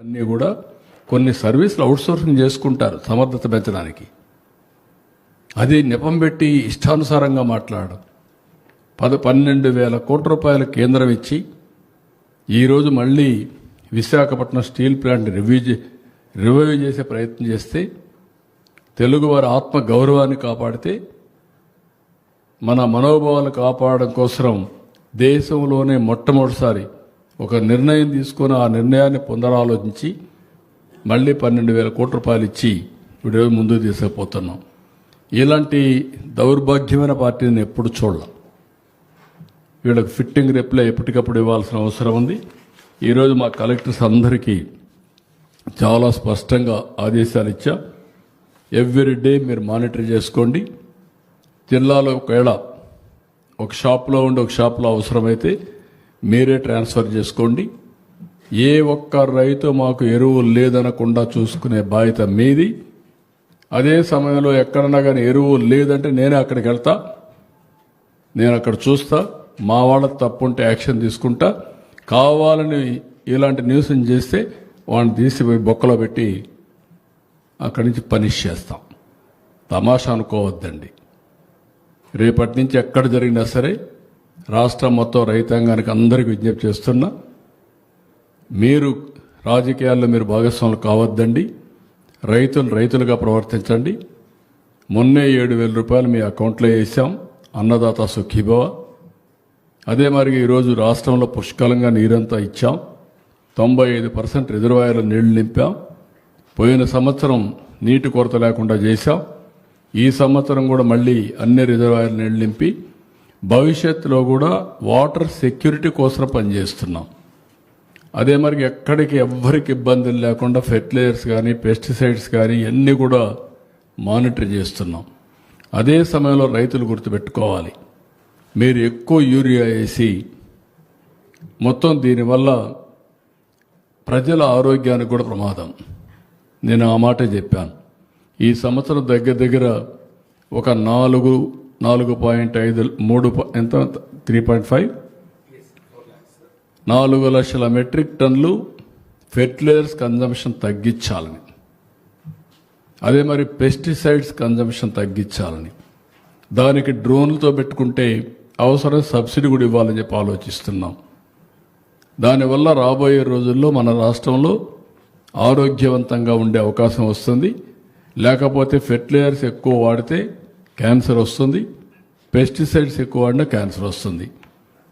అన్నీ కూడా కొన్ని సర్వీసులు అవుట్సోర్సింగ్ చేసుకుంటారు సమర్థత పెంచడానికి. అది నెపం పెట్టి ఇష్టానుసారంగా మాట్లాడడం. పద పన్నెండు వేల కోట్ల రూపాయల కేంద్రం ఇచ్చి ఈరోజు మళ్ళీ విశాఖపట్నం స్టీల్ ప్లాంట్ రివ్యూ చే- రివైవ్ చేసే ప్రయత్నం చేస్తే తెలుగువారి ఆత్మ గౌరవాన్ని కాపాడితే మన మనోభావాలు కాపాడడం కోసం దేశంలోనే మొట్టమొదటిసారి ఒక నిర్ణయం తీసుకొని ఆ నిర్ణయాన్ని పునరాలోచించి మళ్ళీ పన్నెండు వేల కోట్ల రూపాయలు ఇచ్చి ఇప్పుడు ముందుకు తీసుకుపోతున్నాం. ఇలాంటి దౌర్భాగ్యమైన పార్టీని ఎప్పుడు చూడలేం. వీళ్ళకి ఫిట్టింగ్ రిప్లై ఎప్పటికప్పుడు ఇవ్వాల్సిన అవసరం ఉంది. ఈరోజు మా కలెక్టర్స్ అందరికీ చాలా స్పష్టంగా ఆదేశాలు ఇచ్చా. ఎవ్రీ డే మీరు మానిటర్ చేసుకోండి. జిల్లాలో ఒకవేళ ఒక షాప్లో ఉండి ఒక షాప్లో అవసరమైతే మీరే ట్రాన్స్ఫర్ చేసుకోండి. ఏ ఒక్క రైతు మాకు ఎరువులు లేదనకుండా చూసుకునే బాధ్యత మీది. అదే సమయంలో ఎక్కడన్నా కానీ ఎరువులు లేదంటే నేనే అక్కడికి వెళ్తా. నేను అక్కడ చూస్తా. మా వాళ్ళ తప్పుంటే యాక్షన్ తీసుకుంటా. కావాలని ఇలాంటి న్యూస్ చేస్తే వాడిని తీసిపోయి బొక్కలో పెట్టి అక్కడి నుంచి పనిష్ చేస్తాం. తమాషా అనుకోవద్దండి. రేపటి నుంచి ఎక్కడ జరిగినా సరే రాష్ట్రం మొత్తం రైతాంగానికి అందరికీ విజ్ఞప్తి చేస్తున్నా మీరు రాజకీయాల్లో మీరు భాగస్వాములు కావద్దండి రైతులు రైతులుగా ప్రవర్తించండి. మొన్నే ఏడు వేల రూపాయలు మీ అకౌంట్లో వేసాం అన్నదాత సుఖీభవ. అదే మరి ఈరోజు రాష్ట్రంలో పుష్కలంగా నీరంతా ఇచ్చాం తొంభై ఐదు పర్సెంట్ రిజర్వాయర్ల నీళ్ళు నింపాం. పోయిన సంవత్సరం నీటి కొరత లేకుండా చేశాం. ఈ సంవత్సరం కూడా మళ్ళీ అన్ని రిజర్వాయర్లు నీళ్ళు నింపి భవిష్యత్తులో కూడా వాటర్ సెక్యూరిటీ కోసం పనిచేస్తున్నాం. అదే మరి ఎక్కడికి ఎవ్వరికి ఇబ్బందులు లేకుండా ఫెర్టిలైజర్స్ కానీ పెస్టిసైడ్స్ కానీ అన్నీ కూడా మానిటర్ చేస్తున్నాం. అదే సమయంలో రైతులు గుర్తుపెట్టుకోవాలి. మీరు ఎక్కువ యూరియా వేసి మొత్తం దీనివల్ల ప్రజల ఆరోగ్యానికి కూడా ప్రమాదం. నేను ఆ మాట చెప్పాను. ఈ సంవత్సరం దగ్గర దగ్గర ఒక నాలుగు నాలుగు పాయింట్ ఐదు మూడు ఎంత? Three point five? నాలుగు లక్షల మెట్రిక్ టన్లు ఫెర్టిలైజర్స్ కన్జంప్షన్ తగ్గించాలని. అదే మరి పెస్టిసైడ్స్ కన్జంప్షన్ తగ్గించాలని. దానికి డ్రోన్లతో పెట్టుకుంటే అవసరం సబ్సిడీ కూడా ఇవ్వాలని చెప్పి ఆలోచిస్తున్నాం. దానివల్ల రాబోయే రోజుల్లో మన రాష్ట్రంలో ఆరోగ్యవంతంగా ఉండే అవకాశం వస్తుంది. లేకపోతే ఫెర్టిలైజర్స్ ఎక్కువ వాడితే క్యాన్సర్ వస్తుంది. పెస్టిసైడ్స్ ఎక్కువ వాడినా క్యాన్సర్ వస్తుంది.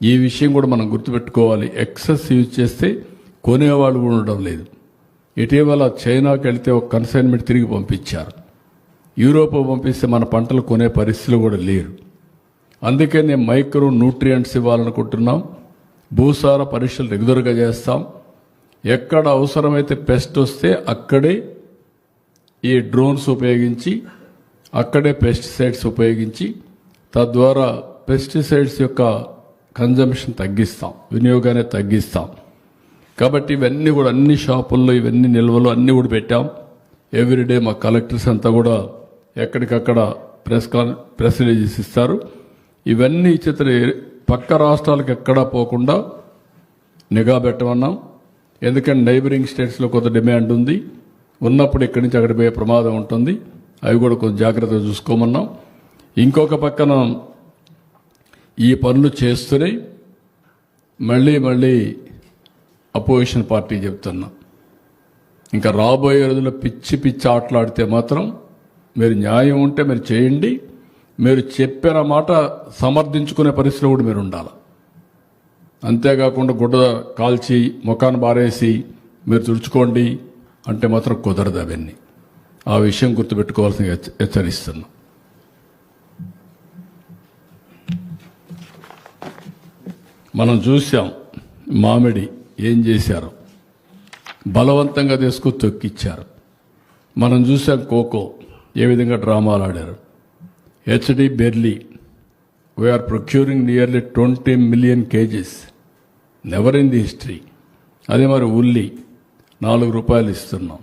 ఈ విషయం కూడా మనం గుర్తుపెట్టుకోవాలి. ఎక్సెస్ యూజ్ చేస్తే కొనేవాళ్ళు కూడా ఉండడం లేదు. ఇటీవల చైనాకి వెళితే ఒక కన్సైన్మెంట్ తిరిగి పంపించారు. యూరోప్ పంపిస్తే మన పంటలు కొనే పరిస్థితులు కూడా లేరు. అందుకే నేను మైక్రో న్యూట్రియంట్స్ ఇవ్వాలనుకుంటున్నాం. భూసార పరీక్షలు రెగ్యులర్గా చేస్తాం. ఎక్కడ అవసరమైతే పెస్ట్ వస్తే అక్కడే ఈ డ్రోన్స్ ఉపయోగించి అక్కడే పెస్టిసైడ్స్ ఉపయోగించి తద్వారా పెస్టిసైడ్స్ యొక్క కన్జంప్షన్ తగ్గిస్తాం వినియోగాన్ని తగ్గిస్తాం. కాబట్టి ఇవన్నీ కూడా అన్ని షాపుల్లో ఇవన్నీ నిల్వలు అన్నీ కూడా పెట్టాం. ఎవ్రీడే మా కలెక్టర్స్ అంతా కూడా ఎక్కడికక్కడ ప్రెస్ కాన్ ప్రెస్ రిలీజెస్ ఇస్తారు. ఇవన్నీ ఇచ్చిన పక్క రాష్ట్రాలకు ఎక్కడా పోకుండా నిఘా పెట్టమన్నాం. ఎందుకంటే నైబరింగ్ స్టేట్స్లో కొంత డిమాండ్ ఉంది. ఉన్నప్పుడు ఇక్కడి నుంచి అక్కడ పోయే ప్రమాదం ఉంటుంది. అవి కూడా కొంచెం జాగ్రత్తగా చూసుకోమన్నాం. ఇంకొక పక్కన ఈ పనులు చేస్తూనే మళ్ళీ మళ్ళీ అపోజిషన్ పార్టీ చెప్తున్నా. ఇంకా రాబోయే రోజుల్లో పిచ్చి పిచ్చి ఆటలాడితే మాత్రం మీరు న్యాయం ఉంటే మీరు చేయండి. మీరు చెప్పిన మాట సమర్థించుకునే పరిస్థితిలో కూడా మీరు ఉండాలి. అంతేకాకుండా గుడ్డ కాల్చి ముఖాన్ని బారేసి మీరు తుడుచుకోండి అంటే మాత్రం కుదరదు అవన్నీ. ఆ విషయం గుర్తుపెట్టుకోవాల్సిన హెచ్చరిస్తున్నాం మనం చూసాం మామిడి ఏం చేశారు. బలవంతంగా తీసుకు తొక్కిచ్చారు. మనం చూసాం ఖోఖో ఏ విధంగా డ్రామాలు ఆడారు. HD burley we are procuring nearly twenty million KGs never in the history అదే మరి ఉల్లి నాలుగు రూపాయలు ఇస్తున్నాం.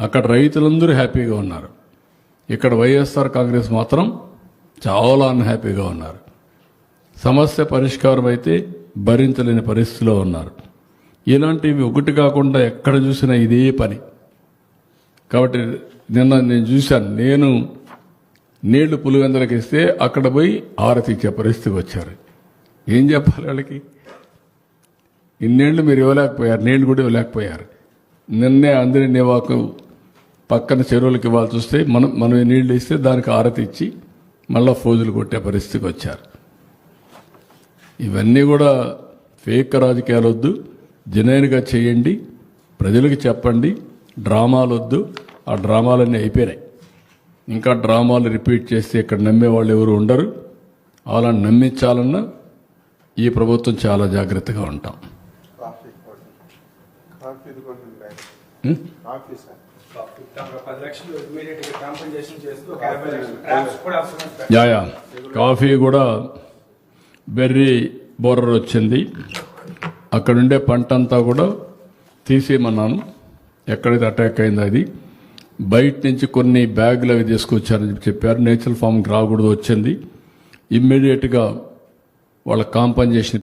అక్కడ రైతులందరూ హ్యాపీగా ఉన్నారు. ఇక్కడ వైఎస్ఆర్ కాంగ్రెస్ మాత్రం చాలా అన్హ్యాపీగా ఉన్నారు. సమస్య పరిష్కారం అయితే భరించలేని పరిస్థితిలో ఉన్నారు. ఇలాంటివి ఒకటి కాకుండా ఎక్కడ చూసినా ఇదే పని. కాబట్టి నిన్న నేను చూశాను నేను నీళ్ళు పులివెందలకు ఇస్తే అక్కడ పోయి ఆరతి ఇచ్చే పరిస్థితి వచ్చారు. ఏం చెప్పాలి వాళ్ళకి? ఇన్నేళ్ళు మీరు ఇవ్వలేకపోయారు నీళ్ళు కూడా ఇవ్వలేకపోయారు. నిన్నే అందరి నివాకు పక్కన చెరువులకి ఇవ్వాల్సి వస్తే మనం మనం ఈ నీళ్ళు ఇస్తే దానికి ఆరతి ఇచ్చి మళ్ళా ఫోజులు కొట్టే పరిస్థితికి వచ్చారు. ఇవన్నీ కూడా ఫేక్ రాజకీయాలు వద్దు. జనైన్గా చేయండి. ప్రజలకు చెప్పండి. డ్రామాలు వద్దు. ఆ డ్రామాలన్నీ అయిపోయినాయి. ఇంకా డ్రామాలు రిపీట్ చేస్తే ఇక్కడ నమ్మే వాళ్ళు ఎవరు ఉండరు. అలా నమ్మించాలన్నా ఈ ప్రభుత్వం చాలా జాగ్రత్తగా ఉంటాం. కాఫీ కాఫీ కూడా యా కాఫీ కూడా బెర్రీ బోర్రర్ వచ్చింది. అక్కడుండే పంట అంతా కూడా తీసేయమన్నాను. ఎక్కడైతే అటాక్ అయిందో అది. బయట నుంచి కొన్ని బ్యాగులు అవి తీసుకొచ్చారని చెప్పారు. నేచురల్ ఫామ్కి రాకూడదు వచ్చింది. ఇమ్మీడియట్గా వాళ్ళ కాంపన్సేషన్